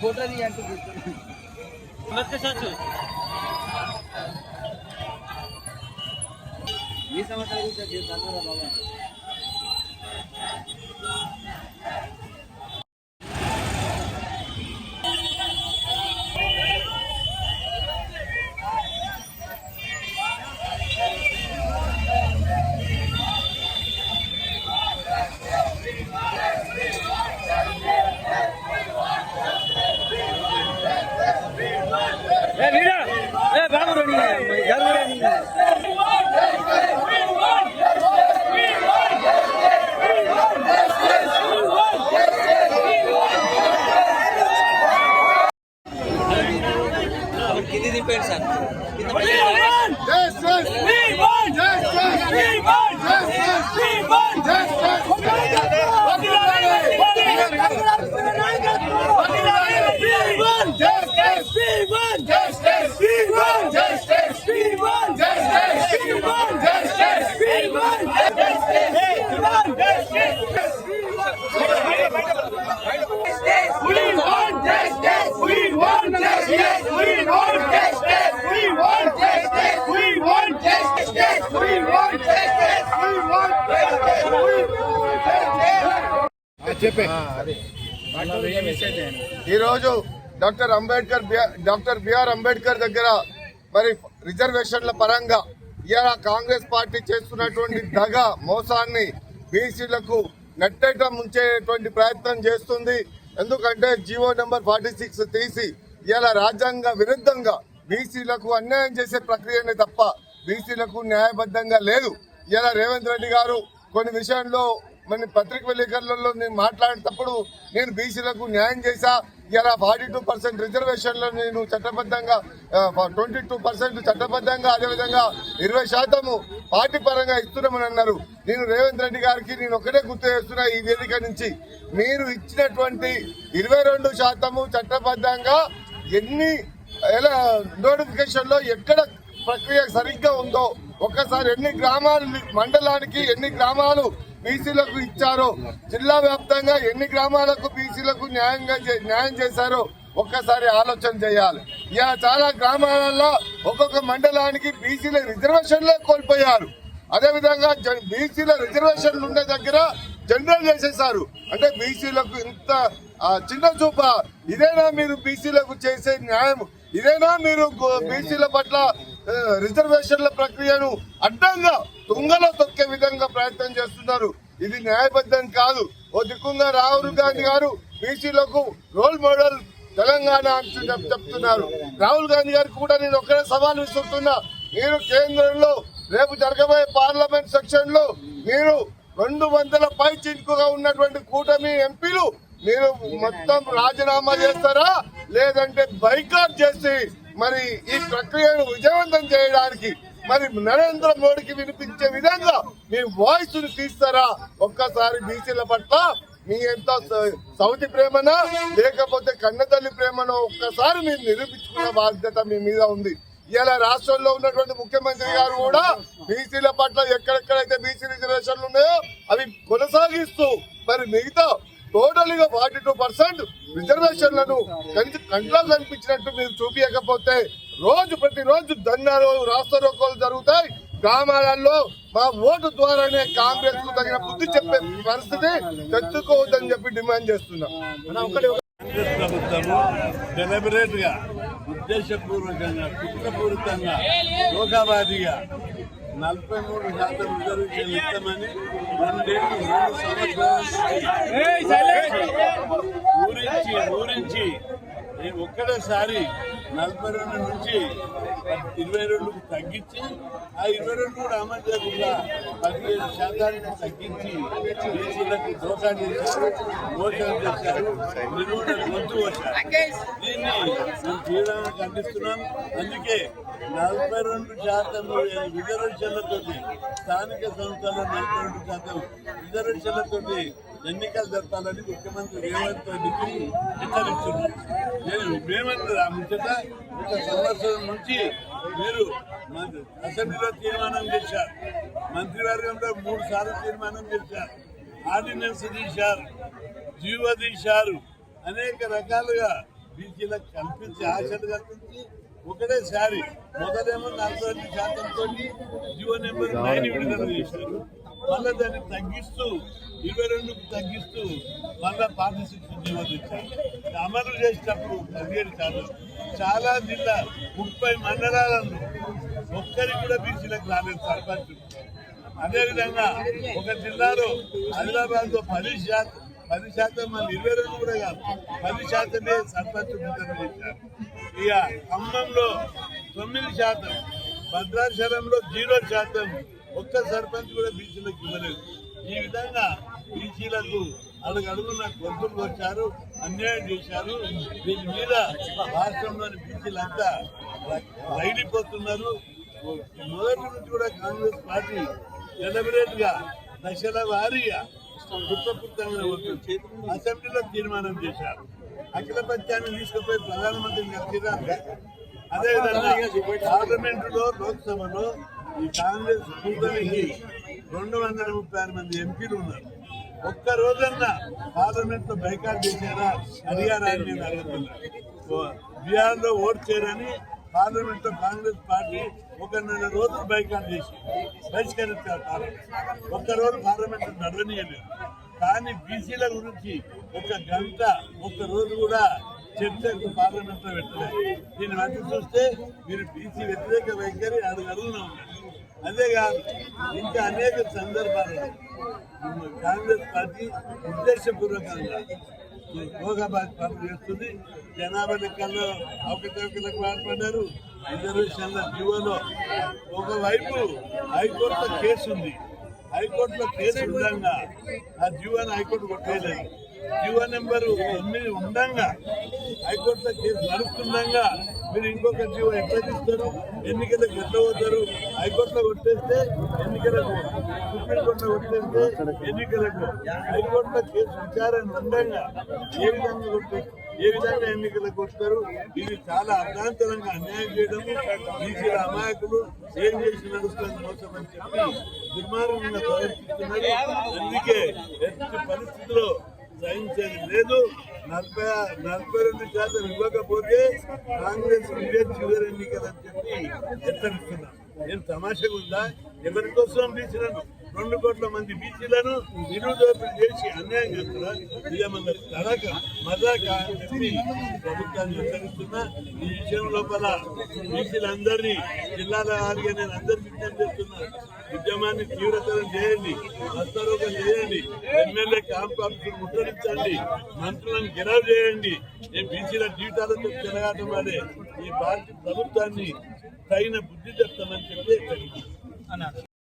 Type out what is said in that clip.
Photo అంటే ఈ సంవత్సరం చేస్తాను బాబా కింది ఈరోజు doctor Ambedkar doctor B R Ambedkar దగ్గర మరి రిజర్వేషన్ల పరంగా ఇవాళ కాంగ్రెస్ పార్టీ చేస్తున్నటువంటి దగ మోసాన్ని బీసీలకు నెట్టేట ముంచేటువంటి ప్రయత్నం చేస్తుంది. ఎందుకంటే జీవో నెంబర్ ఫార్టీ సిక్స్ తీసి ఇలా రాజ్యాంగ విరుద్ధంగా బీసీలకు అన్యాయం చేసే ప్రక్రియనే తప్ప బీసీలకు న్యాయబద్ధంగా లేదు. ఇలా రేవంత్ రెడ్డి గారు కొన్ని విషయంలో మన పత్రిక విలేకరులలో నేను మాట్లాడేటప్పుడు నేను బీసీలకు న్యాయం చేశా. ఇలా ఫార్టీ టూ పర్సెంట్ రిజర్వేషన్లో నేను చట్టబద్ధంగా ట్వంటీ టూ పర్సెంట్ చట్టబద్ధంగా అదేవిధంగా ఇరవై శాతము పార్టీ పరంగా ఇస్తున్నామని అన్నారు. నేను రేవంత్ రెడ్డి గారికి నేను ఒకటే గుర్తు చేస్తున్నా ఈ వేదిక నుంచి. మీరు ఇచ్చినటువంటి ఇరవై రెండు శాతము చట్టబద్ధంగా ఎన్ని ఎలా నోటిఫికేషన్లో ఎక్కడ ప్రక్రియ సరిగ్గా ఉందో ఒక్కసారి ఎన్ని గ్రామాలు మండలానికి ఎన్ని గ్రామాలు బీసీలకు ఇచ్చారో జిల్లా వ్యాప్తంగా ఎన్ని గ్రామాలకు బీసీలకు న్యాయంగా చే- న్యాయం చేశారో ఒక్కసారి ఆలోచన చేయాలి. ఇలా చాలా గ్రామాలలో ఒక్కొక్క మండలానికి బీసీల రిజర్వేషన్లే కోల్పోయారు. అదేవిధంగా బీసీల రిజర్వేషన్లు ఉండే దగ్గర జనరల్ చేసేసారు అంటే బీసీలకు ఇంత చిన్న చూప ఇదేనా మీరు బీసీలకు చేసే న్యాయం? ఇదేనా మీరు బీసీల పట్ల రిజర్వేషన్ల ప్రక్రియను అడ్డంగా తుంగలో తొక్కే విధంగా ప్రయత్నం చేస్తున్నారు. ఇది న్యాయబద్ధం కాదు. ఓ దిక్కుంగా రాహుల్ గాంధీ గారు బీసీలకు రోల్ మోడల్ తెలంగాణ చెప్- చెప్తున్నారు. రాహుల్ గాంధీ గారికి కూడా నేను ఒక్కడే సవాల్ విసురుతున్నా. మీరు కేంద్రంలో రేపు జరగబోయే పార్లమెంట్ సెక్షన్లో మీరు రెండు వందల పై చినుకుగా ఉన్నటువంటి కూటమి ఎంపీలు మీరు మొత్తం రాజీనామా చేస్తారా? లేదంటే బైకాట్ చేసి మరి ఈ ప్రక్రియను విజయవంతం చేయడానికి మరి నరేంద్ర మోడీకి వినిపించే విధంగా మీ వాయిస్ను తీస్తారా? ఒక్కసారి బీసీల పట్ల మీ ఎంత సౌతి ప్రేమనా? లేకపోతే కన్నతల్లి ప్రేమనో? ఒక్కసారి మీరు నిరూపించుకునే బాధ్యత మీ మీద ఉంది. ఇలా రాష్ట్రంలో ఉన్నటువంటి ముఖ్యమంత్రి గారు కూడా బీసీల పట్ల ఎక్కడెక్కడైతే బీసీ రిజర్వేషన్లు ఉన్నాయో అవి కొనసాగిస్తూ మరి మిగతా టోటల్గా ఫార్టీ టూ పర్సెంట్ రిజర్వేషన్లను కంటి- కంట్లో కనిపించినట్టు మీరు చూపించకపోతే రోజు ప్రతి రోజు ధర్నాలు రాష్ట్ర రోకోలు జరుగుతాయి. గ్రామాలలో మా ఓటు ద్వారానే కాంగ్రెస్కు తగిన బుద్ధి చెప్పే పరిస్థితి తెచ్చుకోవద్దని చెప్పి డిమాండ్ చేస్తున్నా. కాంగ్రెస్ ప్రభుత్వము డెలిబరేట్గా ఉద్దేశపూర్వకంగా కుట్రపూరితంగా లోకావాదిగా నలభై మూడు శాతం రిజర్వేషన్ ఇస్తామని రెండేళ్ళు రెండు సంవత్సరాలు ఊరించి ఊరించి. ఈ ఒక్కటేసారి నలభై రెండు నుంచి ఇరవై రెండుకు తగ్గించి ఆ ఇరవై రెండు కూడా అమలు చేయకుండా పదిహేను శాతానికి తగ్గించి బీసీలకు దోషం చేశారు మోసం చేశారు. నిలువున గొంతు వచ్చారు దీన్ని మేము తీవ్రంగా ఖండిస్తున్నాం. అందుకే నలభై రెండు శాతం రిజర్వేషన్లతో స్థానిక సంస్థల నలభై రెండు శాతం రిజర్వేషన్లతో ఎన్నికలు జరపాలని ముఖ్యమంత్రి రేవంత్ రెడ్డికి హెచ్చరిస్తున్నారు. నేను రేవంత్ ఆ ముచ్చట ఒక సంవత్సరం నుంచి మీరు అసెంబ్లీలో తీర్మానం చేశారు. మంత్రివర్గంలో మూడు సార్లు తీర్మానం చేశారు. ఆర్డినెన్స్ తీశారు. జీవదీశారు అనేక రకాలుగా బీసీలకు కల్పించి ఆశలు కల్పించి ఒకటేసారి మొదలేమో నలభై రెండు శాతంతో జీవో నెంబర్ నైన్ విడుదల చేశారు. మళ్ళా దాన్ని తగ్గిస్తూ ఇరవై రెండుకు తగ్గిస్తూ మళ్ళా పార్టీ శిక్షణ అమలు చేసేటప్పుడు పదిహేడు కాదు చాలా జిల్లా ముప్పై మండలాలను ఒక్కరికి కూడా బీసీలకు రాలేదు సర్పంచ్. అదేవిధంగా ఒక జిల్లాలో ఆదిలాబాద్లో పది శాతం పది శాతం మంది ఇరవై రెండు కూడా కాదు పది శాతమే సర్పంచ్ విడుదల చేశారు. ఇక ఖమ్మంలో తొమ్మిది శాతం భద్రాచలంలో జీరో శాతం ఒక్క సర్పంచ్ కూడా బీసీలకు ఇవ్వలేదు. ఈ విధంగా బీసీలకు అడుగు అడుగున గొంతులు వచ్చారు అన్యాయం చేశారు. దీని మీద రాష్ట్రంలోని బీసీలంతా రైలిపోతున్నారు మొదటి నుంచి కూడా కాంగ్రెస్ పార్టీ డెలిబరేట్గా దశల వారీగా గుత్తపుత్తంగా అసెంబ్లీలో తీర్మానం చేశారు. అఖిల పత్యాన్ని తీసుకుపోయి ప్రధానమంత్రిని కలిసిరారు అదేవిధంగా పార్లమెంటులో లోక్సభలో ఈ కాంగ్రెస్ కూటమికి రెండు వందల ముప్పై ఆరు మంది ఎంపీలు ఉన్నారు. ఒక్క రోజన్నా పార్లమెంట్లో బైకాట్ చేశారా అడిగారా అని నేను అడుగుతున్నాను బీహార్లో ఓట్ చేయరని పార్లమెంట్లో కాంగ్రెస్ పార్టీ ఒక నెల రోజులు బైకాట్ చేసి బహిష్కరించారు పార్లమెంట్. ఒక్క రోజు పార్లమెంట్ నడవనీయలేదు. కానీ బీసీల గురించి ఒక గంట ఒక్క రోజు కూడా చర్చకు పార్లమెంట్లో పెట్టలేదు. దీన్ని బట్టి చూస్తే మీరు బీసీ వ్యతిరేక వైఖరి అడుగు అడుగున ఉన్నారు. అంతేగా ఇంకా అనేక సందర్భాల్లో కాంగ్రెస్ పార్టీ ఉద్దేశపూర్వకంగా భోగాబాద్ పనులు చేస్తుంది. జనాభా లెక్కల్లో అవకతవకలకు పాల్పడ్డారు. రిజర్వేషన్ల జీవోలో ఒకవైపు హైకోర్టులో కేసు ఉంది. హైకోర్టులో కేసు ఉండగా ఆ జీవాన్ని హైకోర్టు కొట్టేయలేదు. జీవో నెంబరు తొమ్మిది ఉండగా హైకోర్టులో కేసు నడుస్తుండగా మీరు ఇంకొక జీవో ఎట్లా తీస్తారు? ఎన్నికలకు ఎట్లా పోతారు హైకోర్టులో కొట్టేస్తే ఎన్నికలకు సుప్రీంకోర్టులో కొట్టేస్తే ఎన్నికలకు. హైకోర్టులో కేసు విచారణ ఉండగా ఏ విధంగా కొట్టే ఏ విధంగా ఎన్నికలకు వస్తారు ఇది చాలా అర్థాంతరంగా అన్యాయం చేయడం. బీసీల అమాయకులు ఏం చేసి నడుస్తుంది మోసం అని చెప్పి దుర్మార్గంగా ప్రవర్తిస్తున్నారు అందుకే ఎట్టి పరిస్థితిలో సహించేది లేదు. నలభై నలభై రెండు శాతం ఇవ్వకపోతే కాంగ్రెస్ ఇదే చివరి ఎన్నికలని చెప్పి హెచ్చరిస్తున్నాం నేను తమాషగా ఉందా? ఎవరి కోసం బీసీలను? రెండు కోట్ల మంది బీసీలను నిరుదోపిడి చేసి అన్యాయం చేస్తున్నా ఇక మన తడక మజాక అని చెప్పి ప్రభుత్వాన్ని హెచ్చరిస్తున్నా. ఈ విషయం లోపల బీసీలందరినీ జిల్లాల వారిగా నేను అందరినీ విజ్ఞప్తి చేస్తున్నాను ఉద్యమాన్ని తీవ్రతరం చేయండి హస్తరోగం చేయండి ఎమ్మెల్యే క్యాంప్ ఆఫీసులు ముట్టడించండి మంత్రులను గిరవ్ చేయండి. నేను బీసీల జీవితాలతో చెలగాటం వాడే ఈ భారత ప్రభుత్వాన్ని తగిన బుద్ధి చెప్తామని చెప్పి అన్నారు.